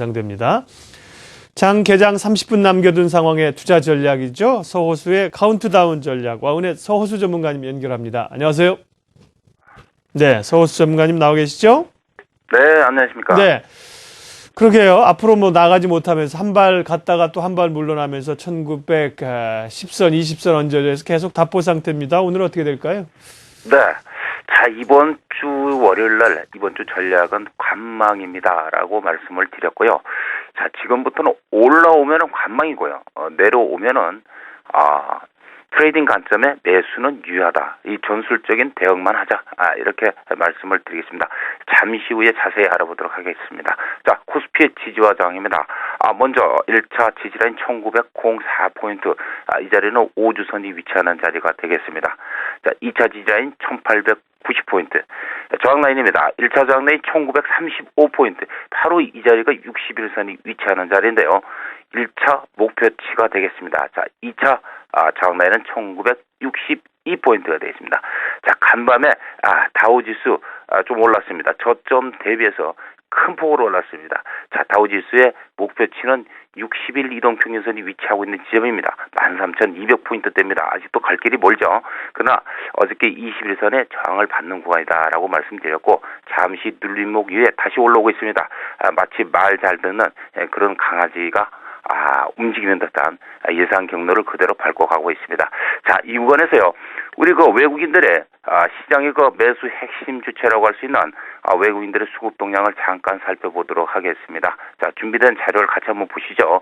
예상됩니다. 장 개장 30분 남겨둔 상황의 투자 전략이죠. 서호수의 카운트다운 전략. 와운의 서호수 전문가님 연결합니다. 안녕하세요. 네, 서호수 전문가님 나와 계시죠? 네, 안녕하십니까. 네. 그러게요. 앞으로 뭐 나가지 못하면서 한 발 갔다가 또 한 발 물러나면서 1910선, 20선 언저리에서 계속 답보 상태입니다. 오늘 어떻게 될까요? 네. 자, 이번 주 월요일 날, 이번 주 전략은 관망입니다라고 말씀을 드렸고요. 자, 지금부터는 올라오면은 관망이고요. 어, 내려오면은, 아, 트레이딩 관점에 매수는 유효하다. 이 전술적인 대응만 하자. 아, 이렇게 말씀을 드리겠습니다. 잠시 후에 자세히 알아보도록 하겠습니다. 자, 코스피의 지지와 저항입니다. 아, 먼저 1차 지지라인 1904포인트. 아, 이 자리는 5주선이 위치하는 자리가 되겠습니다. 자, 2차 지지라인 1890포인트. 저항 라인입니다. 1차 저항 라인 1935포인트. 바로 이 자리가 61선이 위치하는 자리인데요. 1차 목표치가 되겠습니다. 자, 2차 아, 저항 라인은 1962포인트가 되겠습니다. 자, 간밤에 아, 다우 지수 아, 좀 올랐습니다. 저점 대비해서 큰 폭으로 올랐습니다. 자, 다우지수의 목표치는 60일 이동 평균선이 위치하고 있는 지점입니다. 13,200포인트대입니다. 아직도 갈 길이 멀죠. 그러나 어저께 21선에 저항을 받는 구간이다라고 말씀드렸고 잠시 눌림목 위에 다시 올라오고 있습니다. 아, 마치 말 잘 듣는 예, 그런 강아지가 아, 움직이는 듯한 예상 경로를 그대로 밟고 가고 있습니다. 자, 이 구간에서요, 우리 그 외국인들의 아, 시장의 그 매수 핵심 주체라고 할 수 있는 아, 외국인들의 수급 동향을 잠깐 살펴보도록 하겠습니다. 자, 준비된 자료를 같이 한번 보시죠.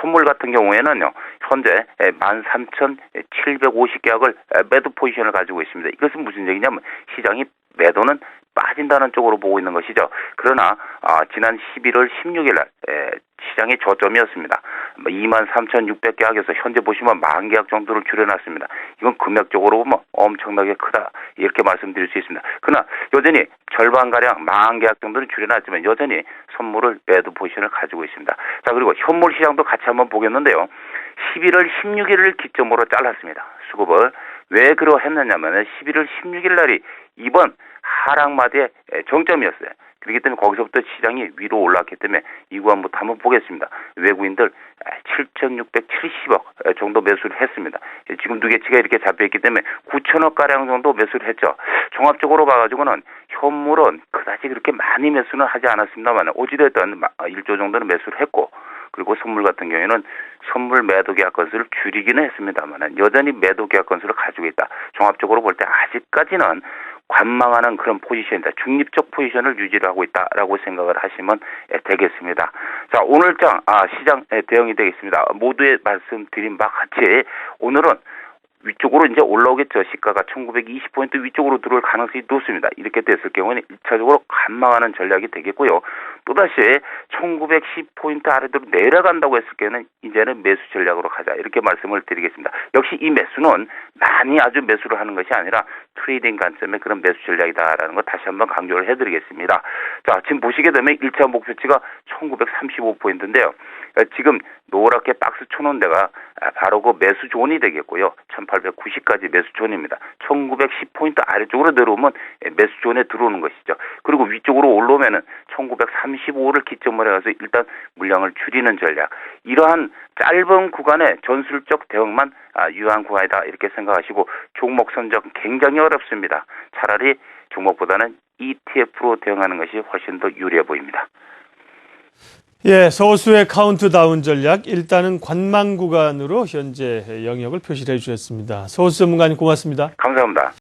선물 같은 경우에는요, 현재 13,750계약을 매도 포지션을 가지고 있습니다. 이것은 무슨 얘기냐면 시장이 매도는 빠진다는 쪽으로 보고 있는 것이죠. 그러나 아, 지난 11월 16일 날 에, 시장의 저점이었습니다. 23,600계약에서 현재 보시면 만 계약 정도를 줄여놨습니다. 이건 금액적으로 보면 엄청나게 크다 이렇게 말씀드릴 수 있습니다. 그러나 여전히 절반 가량 만 계약 정도는 줄여놨지만 여전히 선물을 매도 포지션을 가지고 있습니다. 자 그리고 현물 시장도 같이 한번 보겠는데요. 11월 16일을 기점으로 잘랐습니다. 수급을 왜 그러했느냐면 11월 16일 날이 이번 하락마디의 정점이었어요. 그렇기 때문에 거기서부터 시장이 위로 올랐기 때문에 이 구간부터 한번 보겠습니다. 외국인들 7,670억 정도 매수를 했습니다. 지금 누계치가 이렇게 잡혀있기 때문에 9천억 가량 정도 매수를 했죠. 종합적으로 봐가지고는 현물은 그다지 그렇게 많이 매수는 하지 않았습니다만 어찌됐든 1조 정도는 매수를 했고 그리고 선물 같은 경우에는 선물 매도 계약 건수를 줄이기는 했습니다만 여전히 매도 계약 건수를 가지고 있다. 종합적으로 볼 때 아직까지는 관망하는 그런 포지션이다. 중립적 포지션을 유지를 하고 있다라고 생각을 하시면 되겠습니다. 자, 오늘 장 아, 시장 대응이 되겠습니다. 모두의 말씀드린 바 같이 오늘은 위쪽으로 이제 올라오겠죠. 시가가 1920포인트 위쪽으로 들어올 가능성이 높습니다. 이렇게 됐을 경우에는 1차적으로 관망하는 전략이 되겠고요. 또다시 1910포인트 아래로 내려간다고 했을 경우에는 이제는 매수 전략으로 가자. 이렇게 말씀을 드리겠습니다. 역시 이 매수는 많이 아주 매수를 하는 것이 아니라 트레이딩 관점의 그런 매수 전략이다라는 거 다시 한번 강조를 해드리겠습니다. 자, 지금 보시게 되면 1차 목표치가 1935포인트인데요. 지금 노랗게 박스 쳐놓은 데가 바로 그 매수 존이 되겠고요. 1890까지 매수 존입니다. 1910포인트 아래쪽으로 내려오면 매수 존에 들어오는 것이죠. 그리고 위쪽으로 올라오면은 1935를 기점으로 해서 일단 물량을 줄이는 전략. 이러한 짧은 구간의 전술적 대응만 유효한 구간이다 이렇게 생각하시고 종목 선정 굉장히 어렵습니다. 차라리 종목보다는 ETF로 대응하는 것이 훨씬 더 유리해 보입니다. 예, 서호수의 카운트다운 전략 일단은 관망 구간으로 현재 영역을 표시를 해 주셨습니다. 서호수 전문가님 고맙습니다. 감사합니다.